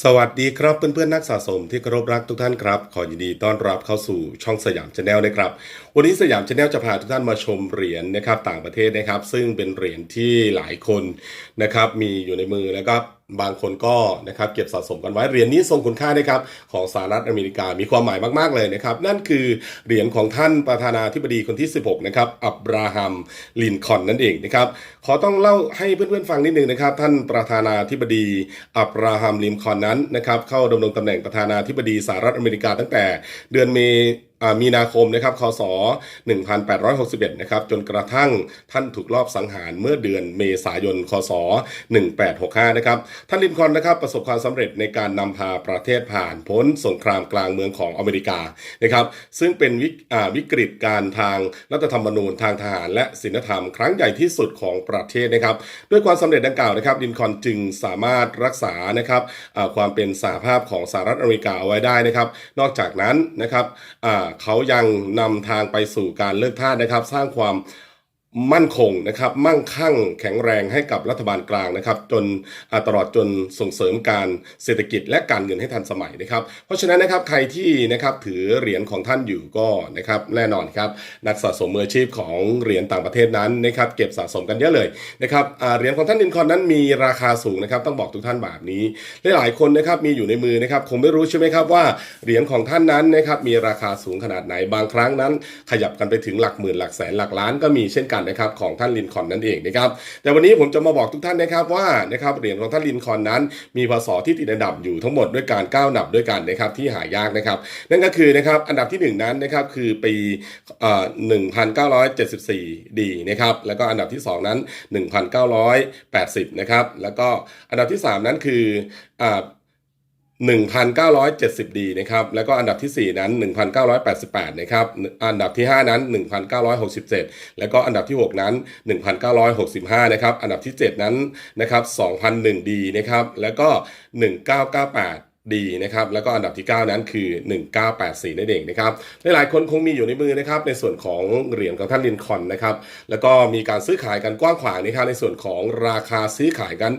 สวัสดีครับเพื่อนๆนักสะสมที่เคารพรักทุกท่านครับ ขอยินดีต้อนรับเข้าสู่ช่องสยามชาแนลนะครับ วันนี้สยามชาแนลจะพาทุกท่านมาชมเหรียญนะครับต่างประเทศนะครับ ซึ่งเป็นเหรียญที่หลายคนนะครับมีอยู่ในมือแล้วก็ บางคนก็นะครับเก็บสะสมกันไว้เหรียญนี้ทรงคุณค่านะครับของสหรัฐอเมริกามีความหมายมาก ๆ เลยนะครับ นั่นคือเหรียญของท่านประธานาธิบดีคนที่ 16 นะครับ อับราฮัม ลินคอนนั่นเองนะครับ ขอต้องเล่าให้เพื่อน ๆ ฟังนิดนึงนะครับ ท่านประธานาธิบดี อับราฮัม ลินคอนนั้นนะครับเข้าดำรงตำแหน่งประธานาธิบดีสหรัฐอเมริกาตั้งแต่เดือนเมอ่า มีนาคมนะครับคศ 1861 นะครับจนกระทั่งท่านถูกลอบสังหารเมื่อเดือนเมษายน คศ 1865 นะครับท่านลินคอนนะครับประสบความสำเร็จในการนำพาประเทศผ่านพ้นสงครามกลางเมืองของอเมริกานะครับซึ่งเป็นวิกอ่าวิกฤตการทางรัฐธรรมนูญทางทหาร และศีลธรรม ครั้งใหญ่ที่สุดของประเทศนะครับด้วยความสำเร็จดังกล่าวนะครับลินคอนจึงสามารถรักษานะครับความเป็นสหภาพของสหรัฐอเมริกาเอาไว้ได้นะครับ นอกจากนั้นนะครับเขายังนำทางไปสู่การเลือกทาสนะครับ สร้างความ มั่นคงนะครับ มั่งคั่งแข็งแรงให้กับรัฐบาลกลางนะครับ จนตลอดจนส่งเสริมการเศรษฐกิจและการเงินให้ทันสมัยนะครับ เพราะฉะนั้นนะครับใครที่นะครับถือเหรียญของท่านอยู่ก็นะครับแน่นอนครับนักสะสมมืออาชีพของเหรียญต่างประเทศนั้นนะครับ เก็บสะสมกันเยอะเลยนะครับเหรียญของท่านลินคอนนั้นมีราคาสูงนะครับ ต้องบอกทุกท่านแบบนี้หลายๆคนนะครับมีอยู่ในมือนะครับคงไม่รู้ใช่ไหมครับว่าเหรียญของท่านนั้นนะครับมีราคาสูงขนาดไหนบางครั้งนั้น ขยับกันไปถึงหลักหมื่นหลักแสนหลักล้านก็มีเช่นกันนะครับของท่านลินคอนนั่นเองนะครับแต่วันนี้ผมจะมาบอกทุกท่านนะครับว่านะครับเหรียญของท่านลินคอนนั้น มีพศที่ติดอันดับอยู่ทั้งหมดด้วยการก้าวนับด้วยกันนะครับที่หายากนะครับ นั่นก็คือนะครับอันดับที่หนึ่งนั้นนะครับคือปีเอ่อ1974ดีนะครับแล้วก็อันดับที่สองนั้น 1980นะครับแล้วก็อันดับที่สามนั้นคืออ่า 1,970 ดีนะครับ แล้วก็อันดับที่ 4 นั้น 1,988 นะครับ อันดับที่ 5 นั้น 1,967 แล้วก็อันดับที่ 6 นั้น 1,965 นะครับ อันดับที่ 7 นั้นนะครับ2,001 ดีนะครับ แล้วก็ 1998 ดีนะครับแล้วก็อันดับที่ 9 นั้นคือ 1984 นั่นเองนะครับหลายๆคนคงมีอยู่ในมือนะครับในส่วนของเหรียญของท่านลินคอนนะครับแล้วก็มีการซื้อขายกันกว้างขวางนะครับในส่วนของราคาซื้อขายกัน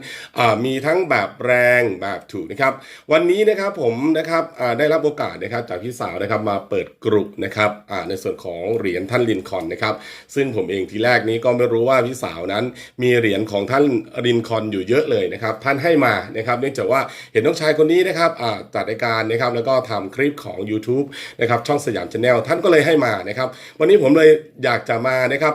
มีทั้งแบบแรงแบบถูกนะครับวันนี้นะครับผมนะครับได้รับโอกาสนะครับจากพี่สาวนะครับมาเปิดกลุ่มนะครับในส่วนของเหรียญท่านลินคอนนะครับซึ่งผมเองทีแรกนี้ก็ไม่รู้ว่าพี่สาวนั้น มีเหรียญของท่านลินคอนอยู่เยอะเลยนะครับท่านให้มานะครับเนื่องจากว่าเห็นน้องชายคนนี้นะครับจัดรายการนะครับแล้วก็ทำคลิปของ YouTube นะครับช่องสยามชาแนลท่านก็เลยให้มานะครับ วันนี้ผมเลยอยากจะมานะครับ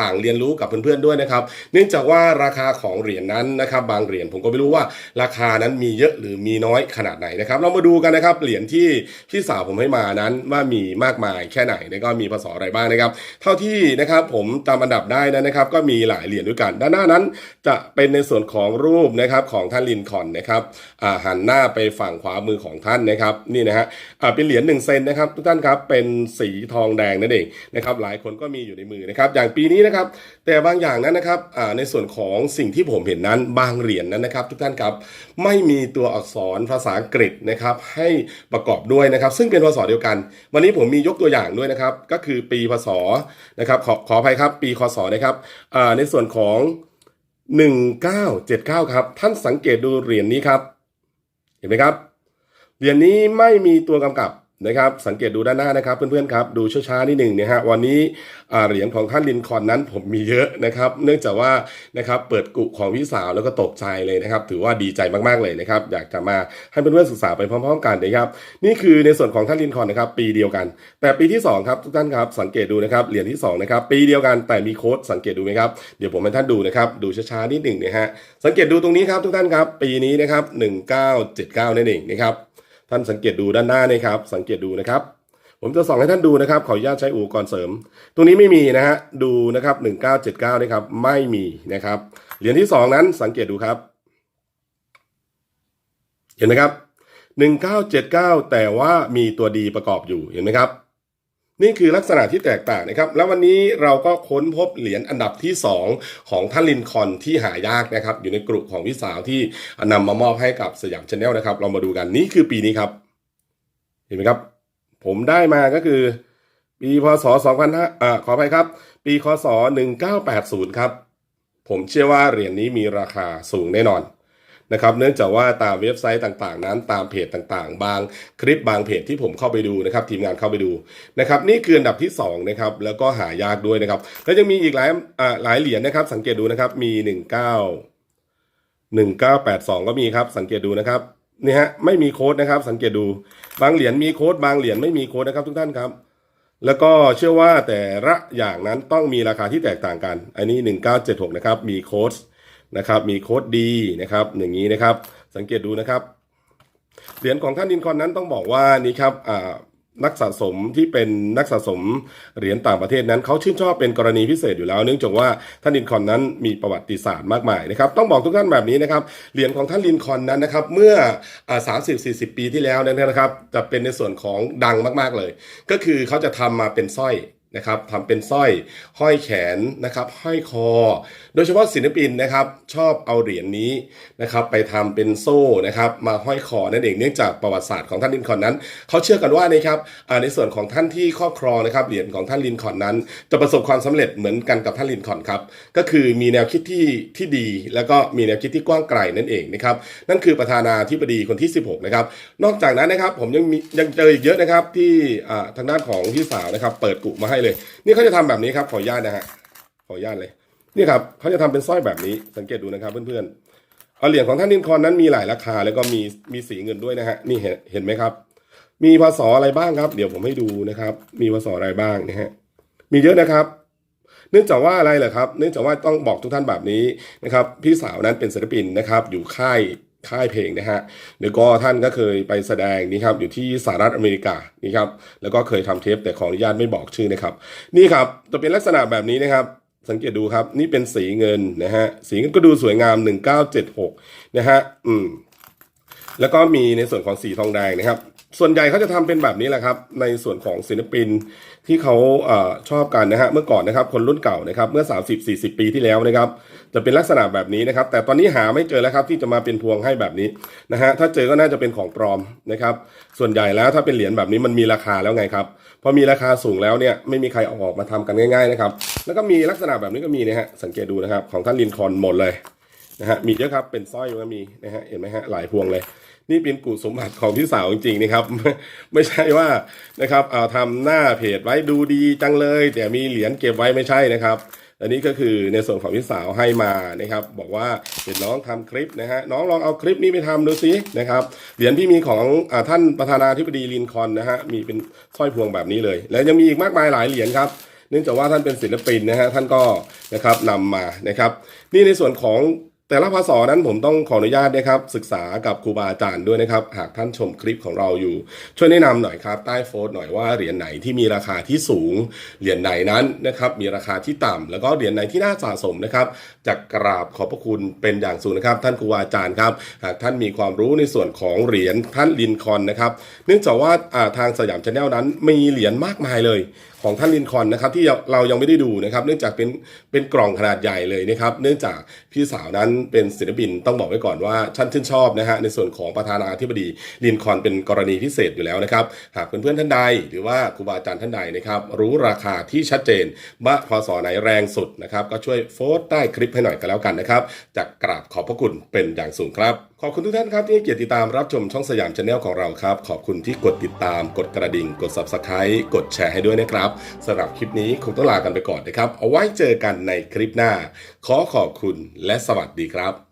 ต่างเรียนรู้กับเพื่อนๆด้วยนะครับ เนื่องจากว่าราคาของเหรียญนั้นนะครับบางเหรียญผมก็ไม่รู้ว่าราคานั้นมีเยอะหรือมีน้อยขนาดไหนนะครับ เรามาดูกันนะครับเหรียญที่พี่สาวผมให้มานั้นว่ามีมากมายแค่ไหนแล้วก็มีพศอะไรบ้างนะครับ เท่าที่นะครับผมตามอันดับได้นะครับ ก็มีหลายเหรียญด้วยกัน ด้านหน้านั้นจะเป็นในส่วนของรูปนะครับของท่านลินคอนนะครับหันหน้าไปฝั่งขวามือของท่านนะครับนี่นะฮะอ่าเป็นเหรียญ1เซนนะครับทุกท่านครับเป็นสีทองแดงนั่นเองนะครับหลายคนก็มีอยู่ในมือนะครับอย่างปีนี้นะครับแต่บางอย่างนั้นนะครับอ่าในส่วนของสิ่งที่ผมเห็นนั้นบางเหรียญนั้นนะครับ ทุกท่านครับไม่มีตัวอักษรภาษาอังกฤษนะครับให้ประกอบด้วยนะครับซึ่งเป็นพศเดียวกัน วันนี้ผมมียกตัวอย่างด้วยนะครับก็คือปีพศนะครับขอขออภัยครับปีคศนะครับอ่าในส่วนของ1979 ครับ ท่านสังเกตดูเหรียญนี้ครับ เห็นไหมครับ เหรียญนี้ไม่มีตัวกำกับนะครับสังเกตดูด้านหน้านะครับเพื่อนๆครับดูช้าๆนิดหนึ่งนะฮะวันนี้เหรียญของท่านลินคอนนั้นผมมีเยอะนะครับ เนื่องจากว่านะครับเปิดกุของพี่สาวแล้วก็ตกใจเลยนะครับ ถือว่าดีใจมากๆเลยนะครับ อยากจะมาให้เพื่อนๆศึกษาไปพร้อมๆกันนะครับ นี่คือในส่วนของท่านลินคอนนะครับ ปีเดียวกัน แต่ปีที่สองครับทุกท่านครับสังเกตดูนะครับเหรียญที่สองนะครับปีเดียวกันแต่มีโค้ดสังเกตดูไหมครับเดี๋ยวผมให้ท่านดูนะครับดูช้าๆนิดหนึ่งนะฮะสังเกตดูตรงนี้ครับทุกท่านครับ ปีนี้นะครับ1979นั่นเองนะครับ ท่านสังเกตดูด้านหน้านะครับ สังเกตดูนะครับ ผมจะส่องให้ท่านดูนะครับ ขออนุญาตใช้อุปกรณ์เสริม ตรงนี้ไม่มีนะฮะ ดูนะครับ 1979นะครับ ไม่มีนะครับ เหรียญที่สองนั้นสังเกตดูครับ เห็นไหมครับ 1979 แต่ว่ามีตัวดีประกอบอยู่ เห็นไหมครับ นี่คือลักษณะที่แตกต่างนะครับ แล้ววันนี้เราก็ค้นพบเหรียญอันดับที่ 2 ของท่านลินคอนที่หายากนะครับ อยู่ในกลุ่มของพี่สาวที่นำมามอบให้กับสยามชาแนลนะครับ เรามาดูกันนี่คือปีนี้ครับ เห็นไหมครับ ผมได้มาก็คือ ปีพศ2005อ่าขออภัยครับ ปีคศ1980 ครับ ผมเชื่อว่าเหรียญนี้มีราคาสูงแน่นอน นะครับเนื่องจากว่าตามเว็บไซต์ต่างๆ นั้นตามเพจต่างๆ บางคลิปบางเพจที่ผมเข้าไปดูนะครับทีมงานเข้าไปดูนะครับนี่คืออันดับที่สองนะครับแล้วก็หายากด้วยนะครับแล้วยังมีอีกหลายอ่าหลายเหรียญนะครับ สังเกตดูนะครับมี 19 1982 ก็มีครับสังเกตดูนะครับนี่ฮะไม่มีโค้ดนะครับ สังเกตดูบางเหรียญมีโค้ดบางเหรียญไม่มีโค้ดนะครับ ทุกท่านครับแล้วก็เชื่อว่าแต่ละอย่างนั้นต้องมีราคาที่แตกต่างกัน อันนี้ 1976 นะครับ มีโค้ด นะครับมีโค้ดดีนะครับอย่างนี้นะครับ สังเกตดูนะครับเหรียญของท่านดินคอนนั้นต้องบอกว่านี่ครับนักสะสมที่เป็นนักสะสมเหรียญต่างประเทศนั้นเขาชื่นชอบเป็นกรณีพิเศษอยู่แล้ว เนื่องจากว่าท่านลินคอนนั้นมีประวัติศาสตร์มากมายนะครับต้องบอกทุกท่านแบบนี้นะครับเหรียญของท่านลินคอนนั้นนะครับเมื่อสามสิบสี่สิบปีที่แล้วนยนะครับจะเป็นในส่วนของดังมากๆเลย ก็คือเขาจะทำมาเป็นสร้อย นะครับทำเป็นสร้อยห้อยแขนนะครับห้อยคอ โดยเฉพาะศิลปินนะครับชอบเอาเหรียญนี้นะครับไปทำเป็นโซ่นะครับมาห้อยคอนั่นเองเนื่องจากประวัติศาสตร์ของท่านลินคอนนั้นเขาเชื่อกันว่านะครับในส่วนของท่านที่ครอบครองนะครับเหรียญของท่านลินคอนนั้น จะประสบความสำเร็จเหมือนกันกับท่านลินคอนครับก็คือมีแนวคิดที่ที่ดี แล้วก็มีแนวคิดที่กว้างไกลนั่นเองนะครับนั่นคือประธานาธิบดีคนที่ 16นะครับนอกจากนั้นนะครับผมยังมียังเจออีกเยอะนะครับที่ทางด้านของพี่สาวนะครับเปิดกุมาให้เลย นี่เขาจะทำแบบนี้ครับขออนุญาตนะฮะขออนุญาตเลย นี่ครับเขาจะทำเป็นสร้อยแบบนี้สังเกตดูนะครับเพื่อนๆเอาเหรียญของท่านนินคอนนั้นมีหลายราคา แล้วก็มีมีสีเงินด้วยนะฮะนี่เห็นเห็นไหมครับ มีพศอะไรบ้างครับ เดี๋ยวผมให้ดูนะครับ มีพศอะไรบ้างนะฮะมีเยอะนะครับเนื่องจากว่าอะไรเหรอครับ เนื่องจากว่าต้องบอกทุกท่านแบบนี้นะครับ พี่สาวนั้นเป็นศิลปินนะครับ อยู่ค่าย ค่ายเพลงนะฮะแล้วก็ท่านก็เคยไปแสดงนี่ครับอยู่ที่สหรัฐอเมริกานี่ครับแล้วก็เคยทำเทปแต่ขออนุญาตไม่บอกชื่อนะครับ นี่ครับจะเป็นลักษณะแบบนี้นะครับ สังเกตดูครับ นี่เป็นสีเงินนะฮะสีเงินก็ดูสวยงาม 1976 นะฮะอืมแล้วก็มีในส่วนของสีทองแดงนะครับ ส่วนใหญ่เขาจะทำเป็นแบบนี้แหละครับ ในส่วนของศิลปินที่เขาอชอบกันนะฮะเมื่อก่อนนะครับ คนรุ่นเก่านะครับ เมื่อ 30-40 ปีที่แล้วนะครับ จะเป็นลักษณะแบบนี้นะครับ แต่ตอนนี้หาไม่เจอแล้วครับ ที่จะมาเป็นพวงให้แบบนี้นะฮะถ้าเจอก็น่าจะเป็นของปลอมนะครับ ส่วนใหญ่แล้วถ้าเป็นเหรียญแบบนี้มันมีราคาแล้วไงครับพอมีราคาสูงแล้วเนี่ยไม่มีใครเอาออกมาทำกันง่าย ๆนะครับ แล้วก็มีลักษณะแบบนี้ก็มีนะฮะสังเกตดูนะครับ ของท่านลินคอนหมดเลย นะฮะมีเยอะครับเป็นสร้อยก็มีนะฮะเห็นไหมฮะหลายพวงเลย นี่เป็นกุสมบัติของพี่สาวจริงๆนะครับ ไม่ใช่ว่านะครับเอาทำหน้าเพจไว้ดูดีจังเลย แต่มีเหรียญเก็บไว้ไม่ใช่นะครับอันนี้ก็คือในส่วนของพี่สาวให้มานะครับ บอกว่าเห็นน้องทำคลิปนะฮะน้องลองเอาคลิปนี้ไปทำดูสินะครับเหรียญที่มีของอท่านประธานาธิบดีลินคอนนะฮะมีเป็นสร้อยพวงแบบนี้เลย แล้วยังมีอีกมากมายหลายเหรียญครับเนื่องจากว่าท่านเป็นศิลปินนะฮะท่านก็นะครับนำมานะครับ นี่ในส่วนของ แต่ละภาษานั้นผมต้องขออนุญาตนะครับ ศึกษากับครูบาอาจารย์ด้วยนะครับ หากท่านชมคลิปของเราอยู่ ช่วยแนะนำหน่อยครับ ใต้โพสต์หน่อยว่าเหรียญไหนที่มีราคาที่สูง เหรียญไหนนั้นนะครับมีราคาที่ต่ำแล้วก็เหรียญไหนที่น่าสะสมนะครับจะกราบขอบพระคุณเป็นอย่างสูงนะครับ ท่านครูบาอาจารย์ครับ หากท่านมีความรู้ในส่วนของเหรียญท่านลินคอนนะครับ เนื่องจากว่าทางสยามชาแนลนั้นมีเหรียญมากมายเลย ของท่านลินคอนนะครับที่เรายังไม่ได้ดูนะครับ เนื่องจากเป็นเป็นกล่องขนาดใหญ่เลยนะครับ เนื่องจากพี่สาวนั้นเป็นศิลปินต้องบอกไว้ก่อนว่าท่านชื่นชอบนะฮะในส่วนของประธานาธิบดีลินคอนเป็นกรณีพิเศษอยู่แล้วนะครับ หากเพื่อนๆท่านใด หรือว่าครูบาอาจารย์ท่านใดนะครับรู้ราคาที่ชัดเจนว่าพศไหนแรงสุดนะครับก็ช่วยโพสต์ใต้คลิปให้หน่อยก็แล้วกันนะครับจะกราบขอบพระคุณเป็นอย่างสูงครับ ขอบคุณทุกท่านครับที่ให้เกียรติติดตามรับชมช่องสยามชาแนลของเราครับ ขอบคุณที่กดติดตาม กดกระดิ่ง กด subscribe กดแชร์ให้ด้วยนะครับสำหรับคลิปนี้คงต้องลากันไปก่อนนะครับ เอาไว้เจอกันในคลิปหน้า ขอขอบคุณและสวัสดีครับ